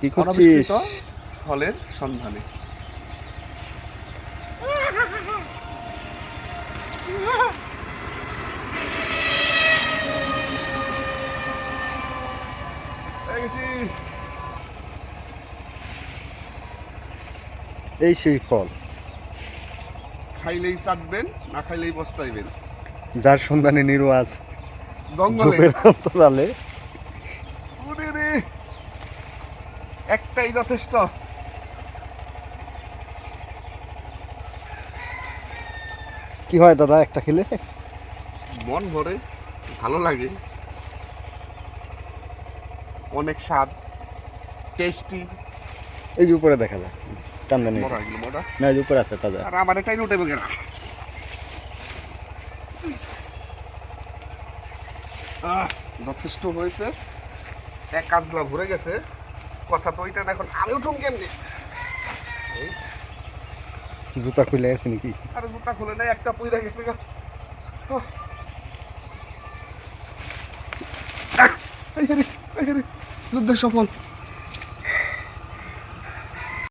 কি করছিস? ফলের সন্ধানে। এই সেই ফল। খাইলেই চাটবেন না খাইলেই বস্তাইবেন যার সন্ধানে নির্বাচ জঙ্গলে। ঝোপের অন্তরালে একটাই যথেষ্ট। কি হয় দাদা একটা খেলে? মন ভরে ভালো লাগে। অনেক স্বাদ টেস্টি এই যে উপরে দেখা যায় মরা এগুলো না এই যে উপরে আছে তাজা। আর আমার এটাই উঠে গেল যথেষ্ট হয়েছে। এক কাজলা ঘুরে গেছে। কথা তো ওইটা এখন আমি উঠুন কেমনি জুতা খুলে আছে নাকি আরে জুতা খুলে নাই একটা পুইরা গেছে গা। আহ। আহ, এই যে রে, এই যে রে, যুদ্ধের সফল